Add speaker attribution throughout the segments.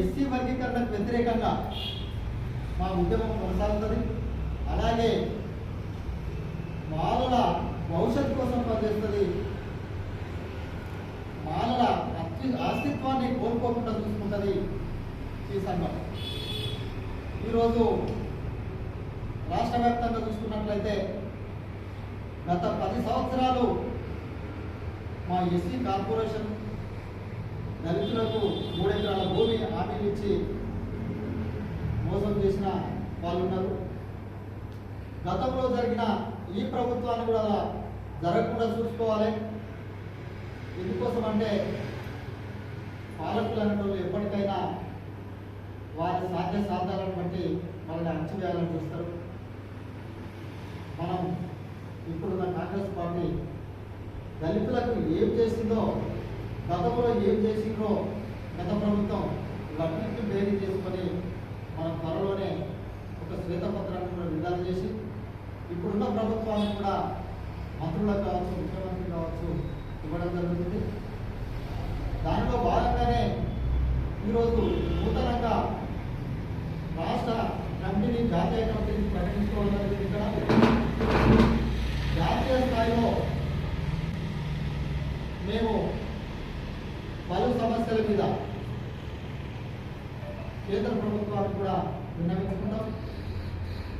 Speaker 1: SC వర్గీకరణకు వ్యతిరేకంగా మా ఉద్యమం కొనసాగుతుంది. అలాగే మాలల భవిష్యత్తు కోసం పనిచేస్తుంది. మాలల అస్తి అస్తిత్వాన్ని కోల్పోకుండా చూసుకుంటుంది ఈ సంఘం ఈరోజు రాష్ట్ర వ్యాప్తంగా చూసుకున్నట్లయితే గత పది సంవత్సరాలు మా ఎస్సీ కార్పొరేషన్ దళితులకు మూడెకరాల భూమి హామీలు ఇచ్చి మోసం చేసిన వాళ్ళు ఉన్నారు గతంలో జరిగిన ఈ ప్రభుత్వాన్ని కూడా జరగకుండా చూసుకోవాలి. ఎందుకోసం అంటే పాలకులు అనేటోళ్ళు ఎప్పటికైనా వారి సాధ్య సాధాలను బట్టి వాళ్ళని అణచివేయాలని చూస్తారు. మనం ఇప్పుడున్న కాంగ్రెస్ పార్టీ దళితులకు ఏం చేసిందో గతంలో ఏం చేసిందో గత ప్రభుత్వం లబ్ధికి బేరీ చేసుకొని మన త్వరలోనే ఒక శ్వేతపత్రాన్ని కూడా విడుదల చేసి ఇప్పుడున్న ప్రభుత్వాన్ని కూడా మంత్రులకు కావచ్చు ముఖ్యమంత్రి కావచ్చు ఇవ్వడం జరుగుతుంది. దానిలో భాగంగానే ఈరోజు నూతనంగా రాష్ట్ర కమిటీని జాతీయ కమిటీని ప్రకటించుకోవడం జరిగింది ఇక్కడ. జాతీయ స్థాయిలో మేము పలు సమస్యల మీద కేంద్ర ప్రభుత్వాలు కూడా విన్నవించుకుంటాం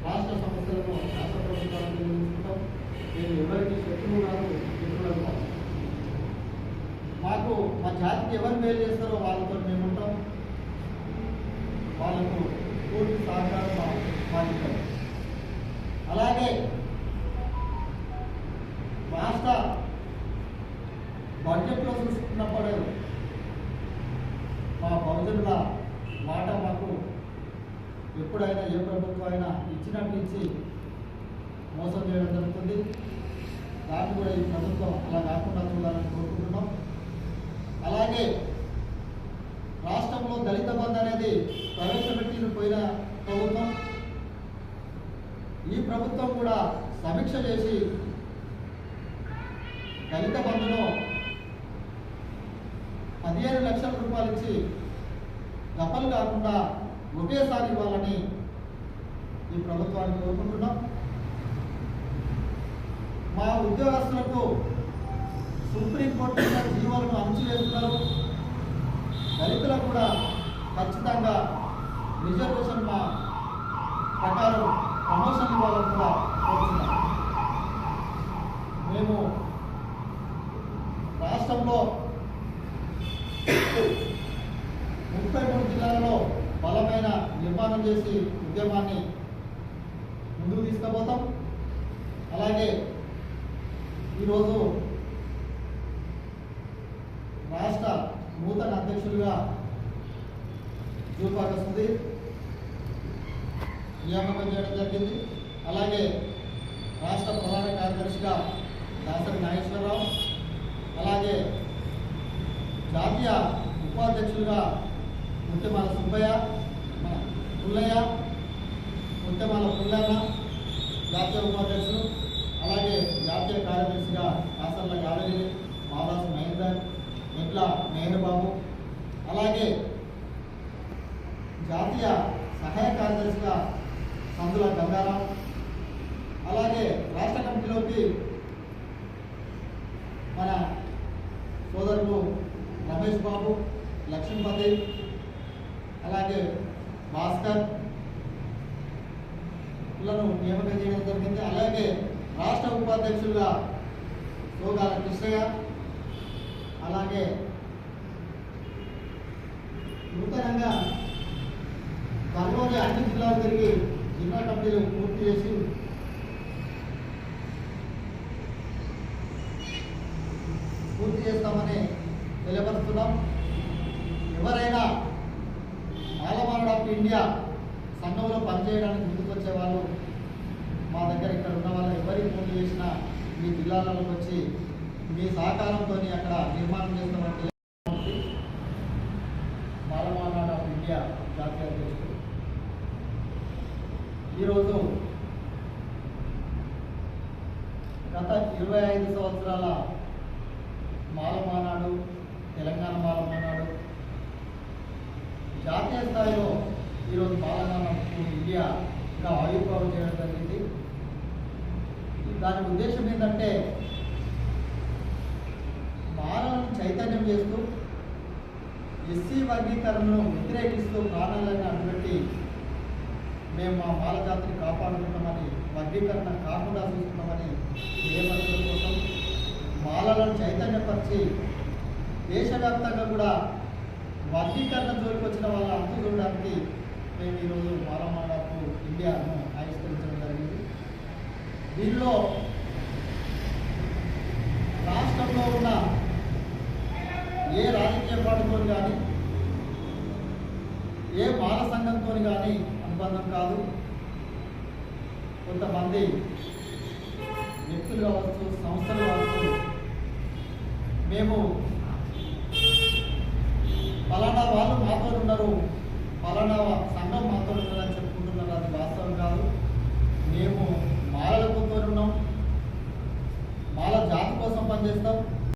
Speaker 1: రాష్ట్ర సమస్యలను రాష్ట్ర ప్రభుత్వాలు విన్నవించుకుంటాం. నేను ఎవరికి శత్రువు కాదు మిత్రులను కాదు. మాకు మా జాతికి ఎవరు మేలు చేస్తారో వాళ్ళతో మేము ఉంటాం వాళ్ళకు పూర్తి సహకారం పాటిస్తాం అలాగే రాష్ట్ర బడ్జెట్లో చూసుకుంటే మా బహుజనుల మాట మాకు ఎప్పుడైనా ఏ ప్రభుత్వం అయినా ఇచ్చినట్టు ఇచ్చి మోసం చేయడం జరుగుతుంది. దాన్ని కూడా ఈ ప్రభుత్వం అలా కాకుండా చూడాలని కోరుకుంటున్నాం. అలాగే రాష్ట్రంలో దళిత బంధు అనేది ప్రవేశపెట్టిన పోయిన ప్రభుత్వం. ఈ ప్రభుత్వం కూడా సమీక్ష చేసి దళిత బంధును పదిహేను లక్షల రూపాయలు ఇచ్చి దఫలు కాకుండా ఒకేసారి ఇవ్వాలని ఈ ప్రభుత్వాన్ని కోరుకుంటున్నాం. మా ఉద్యోగస్తులకు సుప్రీంకోర్టు ఇచ్చిన అణచివేస్తున్నారు దళితులకు కూడా ఖచ్చితంగా రిజర్వేషన్ మా ప్రకారం ప్రమోషన్ ఇవ్వాలని కూడా కోరుతున్నాం. మేము రాష్ట్రంలో ముప్పై మూడు జిల్లాలలో నిర్మాణం చేసి ఉద్యమాన్ని ముందుకు తీసుకుపోతాం. అలాగే ఈరోజు రాష్ట్ర నూతన అధ్యక్షులుగా జూపాక సుధీర్ నియామకం చేయడం జరిగింది. అలాగే రాష్ట్ర ప్రధాన కార్యదర్శిగా దాసరి నాగేశ్వరరావు అలాగే జాతీయ ఉపాధ్యక్షులుగా ముత్యమాల సుబ్బయ్య పుల్లయ్య ఉద్యమాల పుల్లన్న జాతీయ ఉపాధ్యక్షులు అలాగే జాతీయ కార్యదర్శిగా కాసర్ల యాదగిరి మాదాసు మహేందర్ ఎట్ల మేహర్బాబు అలాగే జాతీయ సహాయ కార్యదర్శిగా సందుల గంగారాం అలాగే రాష్ట్ర కమిటీలోకి మన సోదరులు రమేష్ బాబు లక్ష్మీపతి అలాగే భాస్కర్లను నియామకం చేయడం జరిగింది. అలాగే రాష్ట్ర ఉపాధ్యక్షులుగా సోగాల కృష్ణయ్య అలాగే నూతనంగా త్వరలోనే అన్ని జిల్లాలు తిరిగి జిల్లా కమిటీలు పూర్తి చేసి పూర్తి చేస్తామని తెలియపరుస్తున్నాం. ఎవరైనా ఇండియా సంఘంలో పనిచేయడానికి ముందుకొచ్చే వాళ్ళు మా దగ్గర ఇక్కడ ఉన్న వాళ్ళు ఎవరికి ఫోన్ చేసినా మీ జిల్లాలలోకి వచ్చి మీ సహకారంతో అక్కడ నిర్మాణం చేస్తామని ఆఫ్ ఇండియా జాతీయ అధ్యక్షుడు. ఈరోజు గత ఇరవై ఐదు సంవత్సరాల మాలమానాడు తెలంగాణ మాలమానాడు జాతీయ స్థాయిలో ఈరోజు పాలనకు ఇండియా ఇంకా ఆవిర్భావం చేయడం జరిగింది. దాని ఉద్దేశం ఏంటంటే మానవుని చైతన్యం చేస్తూ ఎస్సీ వర్గీకరణను వ్యతిరేకిస్తూ ప్రాణాలను అడ్డుపెట్టి మేము మా మాల జాతిని కాపాడుకుంటామని వర్గీకరణ కాకుండా చూసుకున్నామని నియమతుల కోసం మాలలను చైతన్యపరిచి దేశవ్యాప్తంగా కూడా వర్గీకరణ జోలికి వచ్చిన వాళ్ళ అంతు చూడడానికి ఈరోజు ఇండియాను ఆవిష్కరించడం జరిగింది. దీనిలో రాష్ట్రంలో ఉన్న ఏ రాజకీయ పార్టీతో కానీ ఏ బాల సంఘంతో కానీ అనుబంధం కాదు. కొంతమంది వ్యక్తులు కావచ్చు సంస్థలు కావచ్చు మేము ఫలానా వాళ్ళు మాతో ఉన్నారు పలానా సంఘం మాతో ఉన్నారని చెప్పుకుంటున్నారు. అది వాస్తవం కాదు. మేము మాలల ఉన్నాం. మాల జాతి కోసం పనిచేస్తాం.